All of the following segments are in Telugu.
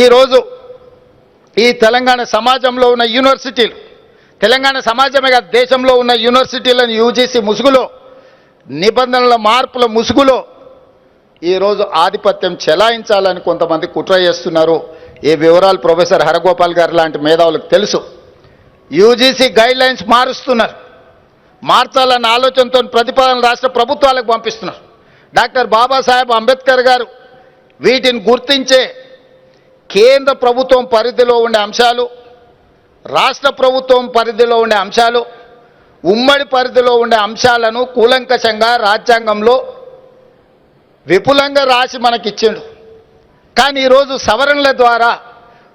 ఈరోజు ఈ తెలంగాణ సమాజంలో ఉన్న యూనివర్సిటీలు తెలంగాణ సమాజమే కాదు దేశంలో ఉన్న యూనివర్సిటీలను యూజీసీ ముసుగులో నిబంధనల మార్పుల ముసుగులో ఈరోజు ఆధిపత్యం చెలాయించాలని కొంతమంది కుట్ర చేస్తున్నారు. ఈ వివరాలు ప్రొఫెసర్ హరగోపాల్ గారు లాంటి మేధావులకు తెలుసు. యూజీసీ గైడ్ లైన్స్ మారుస్తున్నారు. మార్చాలన్న ఆలోచనతో ప్రతిపాదన రాష్ట్ర ప్రభుత్వాలకు పంపిస్తున్నారు. డాక్టర్ బాబాసాహెబ్ అంబేద్కర్ గారు వీటిని గుర్తించే కేంద్ర ప్రభుత్వం పరిధిలో ఉండే అంశాలు రాష్ట్ర ప్రభుత్వం పరిధిలో ఉండే అంశాలు ఉమ్మడి పరిధిలో ఉండే అంశాలను కూలంకషంగా రాజ్యాంగంలో విపులంగా రాసి మనకిచ్చిండు. కానీ ఈరోజు సవరణల ద్వారా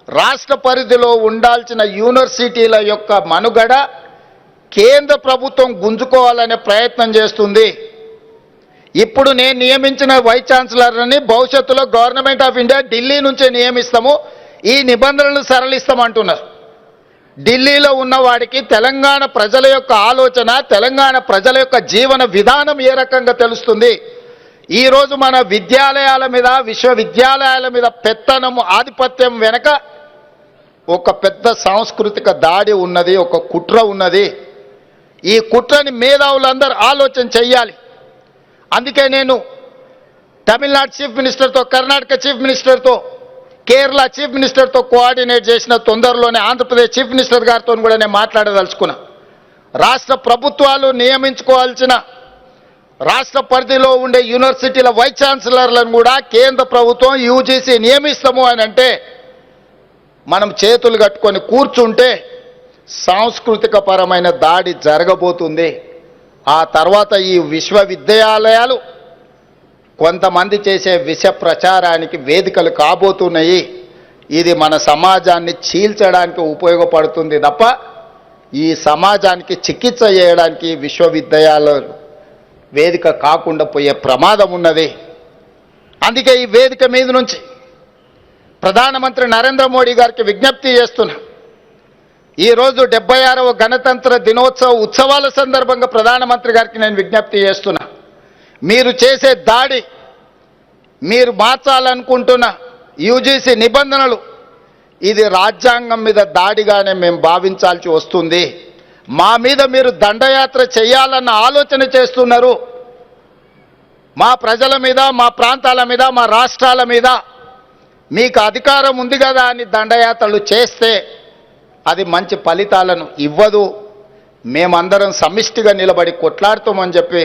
రాష్ట్ర పరిధిలో ఉండాల్సిన యూనివర్సిటీల యొక్క మనుగడ కేంద్ర ప్రభుత్వం గుంజుకోవాలనే ప్రయత్నం చేస్తుంది. ఇప్పుడు నేను నియమించిన వైస్ ఛాన్సలర్ని భవిష్యత్తులో గవర్నమెంట్ ఆఫ్ ఇండియా ఢిల్లీ నుంచే నియమిస్తాము. ఈ నిబంధనలను సరళిస్తామంటున్నారు ఢిల్లీలో ఉన్నవాడికి తెలంగాణ ప్రజల యొక్క ఆలోచన తెలంగాణ ప్రజల యొక్క జీవన విధానం ఏ రకంగా తెలుస్తుంది? ఈరోజు మన విద్యాలయాల మీద విశ్వవిద్యాలయాల మీద పెత్తనము ఆధిపత్యం వెనక ఒక పెద్ద సాంస్కృతిక దాడి ఉన్నది ఒక కుట్ర ఉన్నది. ఈ కుట్రని మేధావులందరూ ఆలోచన చెయ్యాలి. అందుకే నేను తమిళనాడు చీఫ్ మినిస్టర్తో కర్ణాటక చీఫ్ మినిస్టర్తో కేరళ చీఫ్ మినిస్టర్తో కోఆర్డినేట్ చేసిన తొందరలోనే ఆంధ్రప్రదేశ్ చీఫ్ మినిస్టర్ గారితో కూడా నేను మాట్లాడదలుచుకున్నా. రాష్ట్ర ప్రభుత్వాలు నియమించుకోవాల్సిన రాష్ట్ర పరిధిలో ఉండే యూనివర్సిటీల వైస్ ఛాన్సలర్లను కూడా కేంద్ర ప్రభుత్వం యూజీసీ నియమిస్తాము అని అంటే మనం చేతులు కట్టుకొని కూర్చుంటే సాంస్కృతిక పరమైన దాడి జరగబోతుంది. ఆ తర్వాత ఈ విశ్వవిద్యాలయాలు కొంతమంది చేసే విష ప్రచారానికి వేదికలు కాబోతున్నాయి. ఇది మన సమాజాన్ని చీల్చడానికి ఉపయోగపడుతుంది తప్ప ఈ సమాజానికి చికిత్స చేయడానికి విశ్వవిద్యాలయాలు వేదిక కాకుండా పోయే ప్రమాదం ఉన్నది. అందుకే ఈ వేదిక మీద నుంచి ప్రధానమంత్రి నరేంద్ర మోడీ గారికి విజ్ఞప్తి చేస్తున్నా. ఈరోజు డెబ్బై ఆరవ గణతంత్ర దినోత్సవ ఉత్సవాల సందర్భంగా ప్రధానమంత్రి గారికి నేను విజ్ఞప్తి చేస్తున్నా. మీరు చేసే దాడి మీరు మార్చాలనుకుంటున్న యూజీసీ నిబంధనలు ఇది రాజ్యాంగం మీద దాడిగానే మేము భావించాల్సి వస్తుంది. మా మీద మీరు దండయాత్ర చేయాలన్న ఆలోచన చేస్తున్నారు. మా ప్రజల మీద మా ప్రాంతాల మీద మా రాష్ట్రాల మీద మీకు అధికారం ఉంది కదా అని దండయాత్రలు చేస్తే అది మంచి ఫలితాలను ఇవ్వదు. మేమందరం సమిష్టిగా నిలబడి కొట్లాడుతామని చెప్పి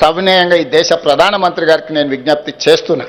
సవినయంగా ఈ దేశ ప్రధానమంత్రి గారికి నేను విజ్ఞప్తి చేస్తున్నా.